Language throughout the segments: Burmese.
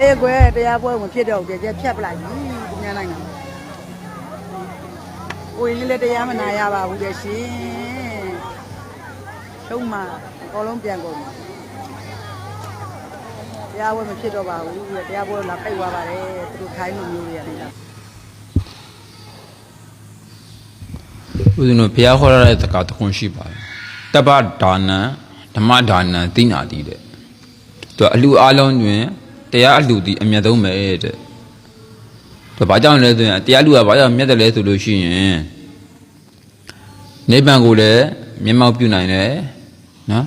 အေးကွယ်တရားပွဲဝင်ဖြစ်တော့ကြကြဖြတ်ပလိုက်ပြီသူများနိုင်ငံကိုရင်လည်းတရားမနာရပါဘူးကြရှင်ထုံးမှာအကုန်လုံးပြန်ကုန်ပြီတရားပွဲမဖြစ်တော့ပါဘူးတရားပွဲလာပိတ်သွားပါတယ်သူတို့ခိုင်းလိုမျိုးတွေရတယ်လားဦးဇင်းတို့ဘုရားခေါ်ရတဲ့တက္ကသခွန်ရှိပါတယ်တပ္ပဒါနံဓမ္မဒါနံသိနာတိတဲ့သူကအလူအလုံးတွင် တရားအလူသည်အမြတ်ဆုံးပဲတဲ့သူဘာကြောင့်လဲဆိုရင်တရားလူကဘာကြောင့်မြတ်တယ်လဲဆိုလို့ရှိရင်နိဗ္ဗာန်ကိုလည်းမျက်မှောက်ပြုနိုင်တယ်နော်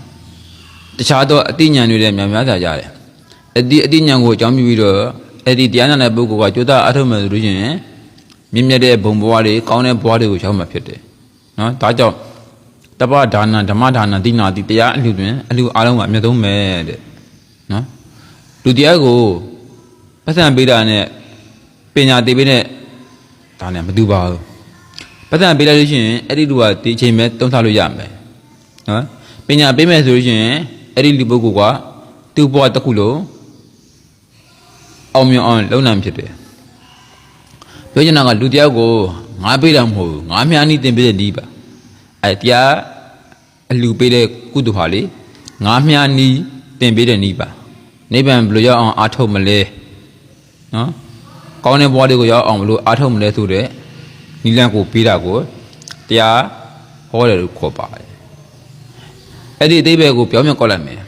တခြားသောအတိညာဉ်တွေလည်းများများသာကြတယ်အတိအတိညာဉ်ကိုအကြောင်းပြုပြီးတော့အဲ့ဒီတရားနာတဲ့ပုဂ္ဂိုလ်ကကြိုးစားအထောက်မယ်ဆိုလို့ရှိရင်မြင့်မြတ်တဲ့ဘုံဘဝတွေကောင်းတဲ့ဘဝတွေကိုရောက်မှာဖြစ်တယ်နော်ဒါကြောင့်တပ္ပဒါနဓမ္မဒါနတိနာတိတရားအလှတွင်အလှအားလုံးကအမြတ်ဆုံးပဲတဲ့နော် လူတရားကိုပတ်စံပေးတာနဲ့ပညာတည်ပေးတဲ့ဒါနဲ့မတူပါဘူးပတ်စံပေးလိုက်လို့ရှိရင်အဲ့ဒီလူကဒီအချိန်ပဲတုံးထားလို့ရမယ်နော်ပညာပေးမယ်ဆိုလို့ရှိရင်အဲ့ဒီလူပုဂ္ဂိုလ်ကသူ့ဘဝတစ်ခုလုံးအောင်မြင်အောင်လုပ်နိုင်ဖြစ်တယ်ပြောချင်တာကလူတယောက်ကိုငါပေးတာမဟုတ်ဘူးငါမြားနီးတင်ပေးတဲ့ဒီပါအဲတရားအလူပေးတဲ့ကုသိုလ်ဟာလေငါမြားနီးတင်ပေးတဲ့နီးပါ နိဗ္ဗာန်ဘယ်လိုရောက်အောင်အားထုတ်မလဲနော်ကောင်းတဲ့ဘဝတွေကိုရောက်အောင်ဘယ်လိုအားထုတ်မလဲဆိုတဲ့နိလန့်ကိုပေးတာကိုတရားဟောတယ်လို့ခေါ်ပါတယ်အဲ့ဒီအသေးပဲကိုပြောင်းပြန်ကောက်လိုက်မယ်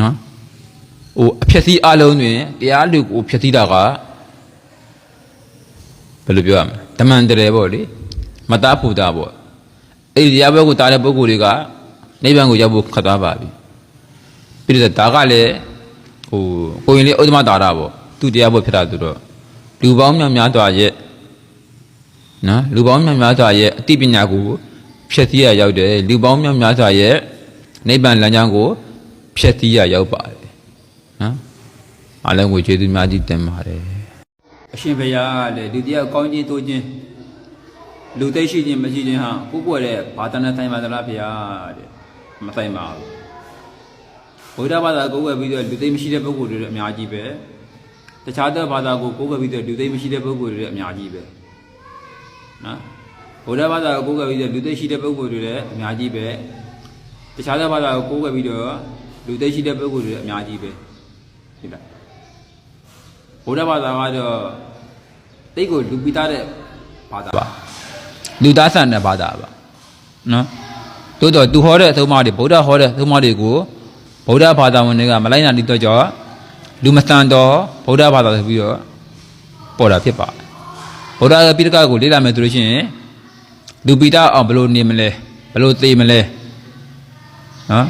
နော်ဟိုအဖြစ်စည်းအလုံးတွင်တရားလူကိုဖြစ်စည်းတာကဘယ်လိုပြောရမလဲတမန်တရေပေါ့လေမသားဖူတာပေါ့အဲ့ဒီတရားဘက်ကိုတားတဲ့ပုဂ္ဂိုလ်တွေကနိဗ္ဗာန်ကိုရောက်ဖို့ခတ်သွားပါပြီပြီးတော့ဒါကလည်း ဟိုကိုရင်လေးဥဒ္ဓမတာတာပေါ့သူတရားဘောဖြစ်တာသူတော့လူပေါင်းများများစွာရဲ့နော်လူပေါင်းများများစွာရဲ့အသိပညာကိုဖြည့်ဆည်းရရောက်တယ်လူပေါင်းများများစွာရဲ့နိဗ္ဗာန်လမ်းကြောင်းကိုဖြည့်ဆည်းရရောက်ပါတယ်နော်အားလုံးကိုကျေးဇူးများကြီးတင်ပါတယ်အရှင်ဘုရားကလည်းလူတရားကောင်းခြင်းတိုးခြင်းလူသိရှိခြင်းမရှိခြင်းဟာကိုကိုရဲ့ဘာသာနဲ့ဆိုင်ပါသလားဘုရားတဲ့မဆိုင်ပါဘူး ဗုဒ္ဓဘာသာကိုယ်ွယ်ပြီးတော့လူသိမရှိတဲ့ပုဂ္ဂိုလ်တွေလည်းအများကြီးပဲတခြားသောဘာသာကိုကိုယ်ွယ်ပြီးတော့လူသိမရှိတဲ့ပုဂ္ဂိုလ်တွေလည်းအများကြီးပဲနော်ဗုဒ္ဓဘာသာကိုကိုယ်ွယ်ပြီးတော့လူသိရှိတဲ့ပုဂ္ဂိုလ်တွေလည်းအများကြီးပဲတခြားသောဘာသာကိုကိုယ်ွယ်ပြီးတော့လူသိရှိတဲ့ပုဂ္ဂိုလ်တွေလည်းအများကြီးပဲဒီလားဗုဒ္ဓဘာသာကတော့တိတ်ကိုလူပိသားတဲ့ဘာသာပါလူသားဆန်တဲ့ဘာသာပါနော်တိုးတော့သူဟောတဲ့အသုံးအမတွေဗုဒ္ဓဟောတဲ့အသုံးအမတွေကို ဗုဒ္ဓဘာသာဝင်တွေကမလိုက်နိုင်တဲ့ကြောင့်လူမဆန်တော့ဗုဒ္ဓဘာသာဆိုပြီးတော့ပေါ်တာဖြစ်ပါတယ်ဗုဒ္ဓရဲ့ပိဋကကိုလေ့လာမယ်ဆိုလို့ရှိရင်လူပိသားအောင်ဘယ်လိုနေမလဲဘယ်လိုသေမလဲနော်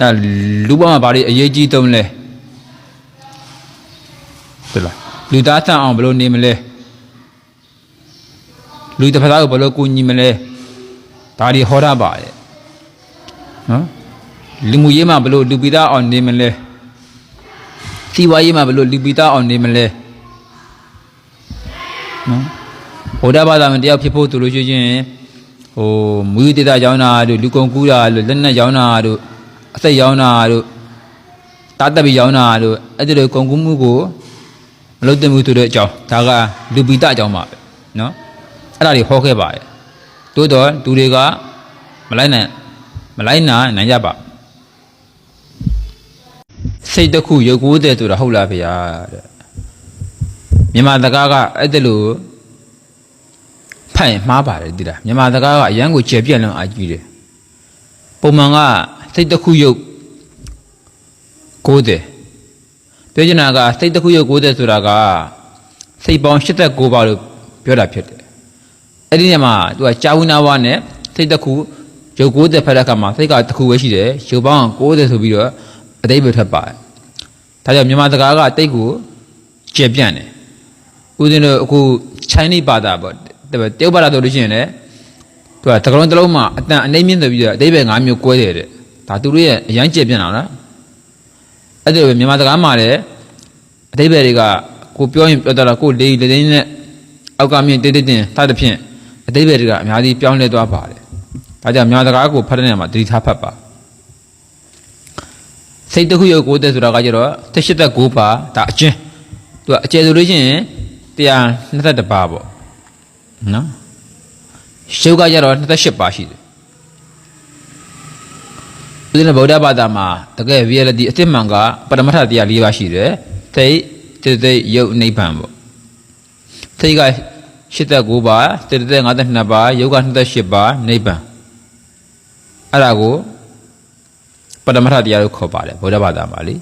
အဲလူဘဝမှာဘာတွေအရေးကြီးသုံးလဲ对လားလူသားဆန်အောင်ဘယ်လိုနေမလဲလူတစ်ဖက်သားကိုဘယ်လိုကူညီမလဲဒါတွေဟောတာပါတယ်နော် လူမှုရေးမှာဘယ်လိုလူပိသားအောင်နေမလဲစီးပွားရေးမှာဘယ်လိုလူပိသားအောင်နေမလဲနော်ဘုရားဘာသာဝင်တယောက်ဖြစ်ဖို့သူလို့ရှိရင်ဟိုမူရတေတာရောင်းတာတို့လူကုန်ကူးတာတို့လက်နက်ရောင်းတာတို့အသက်ရောင်းတာတို့တားတပ်ပြီးရောင်းတာတို့အဲ့ဒီလိုကုန်ကူးမှုကိုမလုပ်သင့်ဘူးဆိုတဲ့အကြောင်းဒါကလူပိတအကြောင်းပါပဲနော်အဲ့ဒါတွေဟောခဲ့ပါတယ်တိုးတော့လူတွေကမလိုက်နိုင်မလိုက်နာနိုင်ကြပါ စိတ်တစ်ခုရုပ်ကိုးတဲ့ဆိုတာဟုတ်လားဗျာတဲ့မြန်မာတကားကအဲ့ဒါလို့ဖတ်ရင်မှားပါတယ်ဒီလားမြန်မာတကားကအရန်ကိုကျေပြက်လုံးအာကြီးတယ်ပုံမှန်ကစိတ်တစ်ခုရုပ်ကိုးတယ်ပြောချင်တာကစိတ်တစ်ခုရုပ်ကိုးတယ်ဆိုတာကစိတ်ပေါင်း89ပါလို့ပြောတာဖြစ်တယ်အဲ့ဒီညမှာသူကကြာဝနာဝနဲ့စိတ်တစ်ခုရုပ်90ဖက်တဲ့အခါမှာစိတ်ကတစ်ခုပဲရှိတယ်ရုပ်ပေါင်း90ဆိုပြီးတော့အတိတ်ပဲထပ်ပါတယ် ဒါကြောင့်မြန်မာစကားကတိတ်ကိုကျေပြန့်တယ်ဦးဇင်းတို့အခု Chinese ဘာသာပေါ့တရုတ်ဘာသာဆိုလို့ရှိရင်လည်းသူကတကလုံးတစ်လုံးမှာအတန်အနှိမ့်မြင့်ဆိုပြီးတော့အတိတ်ပဲ၅မျိုးကွဲတယ်တဲ့ဒါသူတို့ရဲ့အရန်ကျေပြန့်တာလားအဲ့ဒါပဲမြန်မာစကားမှာလည်းအတိတ်ပဲတွေကကိုပြောရင်ပြောတာကိုလေးလေးလေးနဲ့အောက်ကမြင့်တိတ်တိတ်တင်စသဖြင့်အတိတ်ပဲတွေကအများကြီးပြောင်းလဲသွားပါတယ်ဒါကြောင့်မြန်မာစကားကိုဖတ်တဲ့နေရာမှာသတိထားဖတ်ပါ စိတ်တစ်ခုရုပ်ကိုယ်သက်ဆိုတာကကြတော့18သက်9ပါဒါအကျဉ်းသူကအကျယ်ဆိုလို့ရှိရင်121ပါပေါ့နော်ရုပ်ကကြတော့28ပါရှိတယ်ဒီနေ့ဗုဒ္ဓဘာသာမှာတကယ် reality အစ်စ်မှန်ကပရမတ္ထတရား၄ပါးရှိတယ်သိတိတိရုပ်နိဗ္ဗာန်ပေါ့သိက89ပါတိတိ52ပါရုပ်က28ပါနိဗ္ဗာန်အဲ့ဒါကို ပရမတ္ထတရားလို့ခေါ်ပါတယ်ဗုဒ္ဓဘာသာမှာလေ